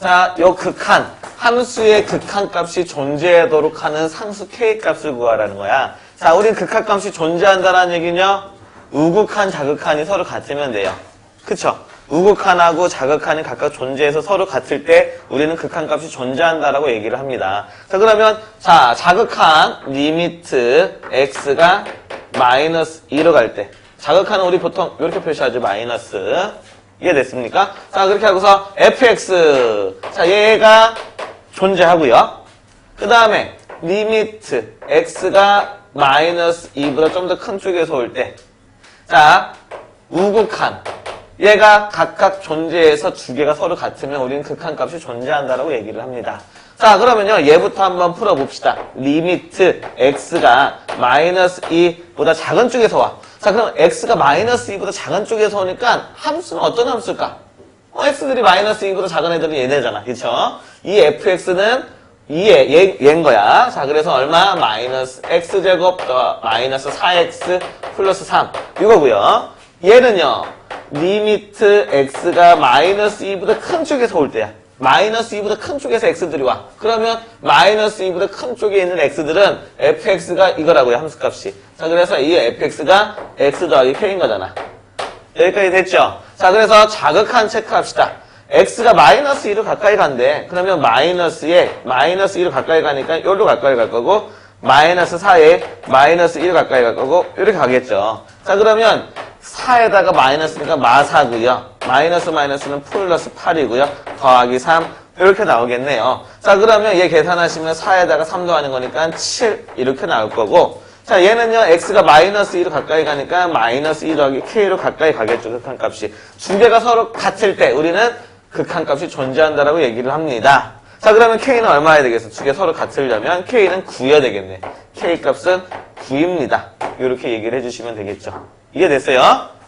자, 요 극한, 함수의 극한값이 존재하도록 하는 상수 K값을 구하라는 거야. 자, 우린 극한값이 존재한다는 얘기는요, 우극한, 자극한이 서로 같으면 돼요. 그쵸? 우극한하고 자극한이 각각 존재해서 서로 같을 때 우리는 극한값이 존재한다라고 얘기를 합니다. 자, 그러면, 자, 자극한 리미트 x가 마이너스 2로 갈 때. 자극한은 우리 보통 이렇게 표시하죠. 마이너스. 이해됐습니까? 자, 그렇게 하고서 fx. 자, 얘가 존재하고요. 그 다음에 리미트 x가 마이너스 2보다 좀 더 큰 쪽에서 올 때. 자, 우극한. 얘가 각각 존재해서 두 개가 서로 같으면 우리는 극한 값이 존재한다라고 얘기를 합니다. 자, 그러면요. 얘부터 한번 풀어봅시다. 리미트 x가 마이너스 2보다 작은 쪽에서 와. 자, 그럼 x가 마이너스 2보다 작은 쪽에서 오니까 함수는 어떤 함수일까? 어, x들이 마이너스 2보다 작은 애들은 얘네잖아. 그쵸? 이 fx는 2에, 얘, 얘인 거야. 자, 그래서 얼마? 마이너스 x제곱 더 마이너스 4x 플러스 3. 이거고요. 얘는요. 리미트 x가 마이너스 2보다 큰 쪽에서 올 때야. 마이너스 2보다 큰 쪽에서 x들이 와. 그러면 마이너스 2보다 큰 쪽에 있는 x들은 fx가 이거라고요. 함수값이. 자, 그래서 이 fx가 x 더하기 k인 거잖아. 여기까지 됐죠? 자, 그래서 자극한 체크합시다. x가 마이너스 2로 가까이 간대. 그러면 마이너스에 마이너스 2로 가까이 가니까 여기로 가까이 갈 거고 마이너스 4에 마이너스 1로 가까이 갈 거고 이렇게 가겠죠. 자, 그러면 4에다가 마이너스니까 마사고요. 마이너스 마이너스는 플러스 8이고요. 더하기 3 이렇게 나오겠네요. 자, 그러면 얘 계산하시면 4에다가 3 더하는 거니까 7 이렇게 나올 거고 자, 얘는요, x가 마이너스 2로 가까이 가니까 마이너스 2 더하기 k로 가까이 가겠죠, 극한값이. 두 개가 서로 같을 때 우리는 극한값이 존재한다라고 얘기를 합니다. 자, 그러면 k는 얼마야 되겠어? 두 개 서로 같으려면 k는 9야 되겠네. k 값은 9입니다. 이렇게 얘기를 해주시면 되겠죠. 이해됐어요?